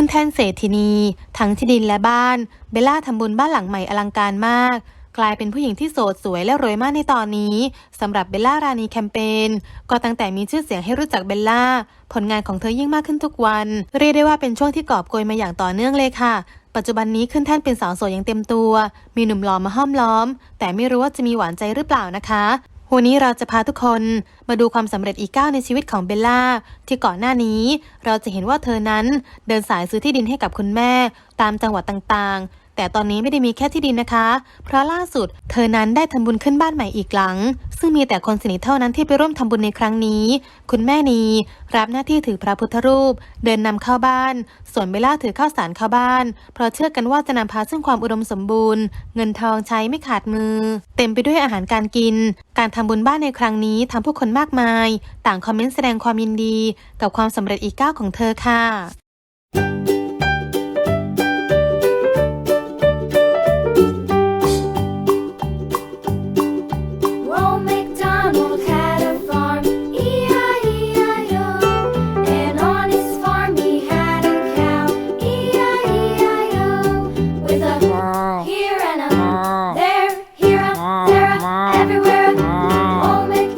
ขึ้นแท่นเศรษฐินีทั้งที่ดินและบ้าน เบลล่าทำบุญบ้านหลังใหม่อลังการมาก กลายเป็นผู้หญิงที่โสดสวยและรวยมากในตอนนี้สำหรับเบลล่ารานีแคมเปญก็ตั้งแต่มีชื่อเสียงให้รู้จักเบลล่า ผลงานของเธอยิ่งมากขึ้นทุกวัน เรียกได้ว่าเป็นช่วงที่กอบโกยมาอย่างต่อเนื่องเลยค่ะปัจจุบันนี้ขึ้นแท่นเป็นสาวโสดอย่างเต็มตัว มีหนุ่มหล่อมาห้อมล้อม แต่ไม่รู้ว่าจะมีหวานใจหรือเปล่านะคะ วันนี้เราจะพาทุกคนมาดูความสำเร็จอีกก้าวในชีวิตของเบลล่า ที่ก่อนหน้านี้ เราจะเห็นว่าเธอนั้นเดินสายซื้อที่ดินให้กับคุณแม่ ตามจังหวัดต่างๆ แต่ตอนนี้ไม่ได้มีแค่ที่ดินนะคะ เพราะล่าสุด เธอนั้นได้ทำบุญขึ้นบ้านใหม่อีกหลัง ซึ่งมีแต่คนสนิทเท่านั้นที่ไปร่วมทำบุญในครั้งนี้ คุณแม่นีรับหน้าที่ถือพระพุทธรูป เดินนำเข้าบ้าน ส่วนเบล่าถือข้าวสารเข้าบ้าน เพราะเชื่อกันว่าจะนำพาซึ่งความอุดมสมบูรณ์ เงินทองใช้ไม่ขาดมือ เต็มไปด้วยอาหารการกิน การทำบุญบ้านในครั้งนี้ทำผู้คนมากมาย ต่างคอมเมนต์แสดงความยินดี กับความสำเร็จอีกก้าวของเธอค่ะ everywhere.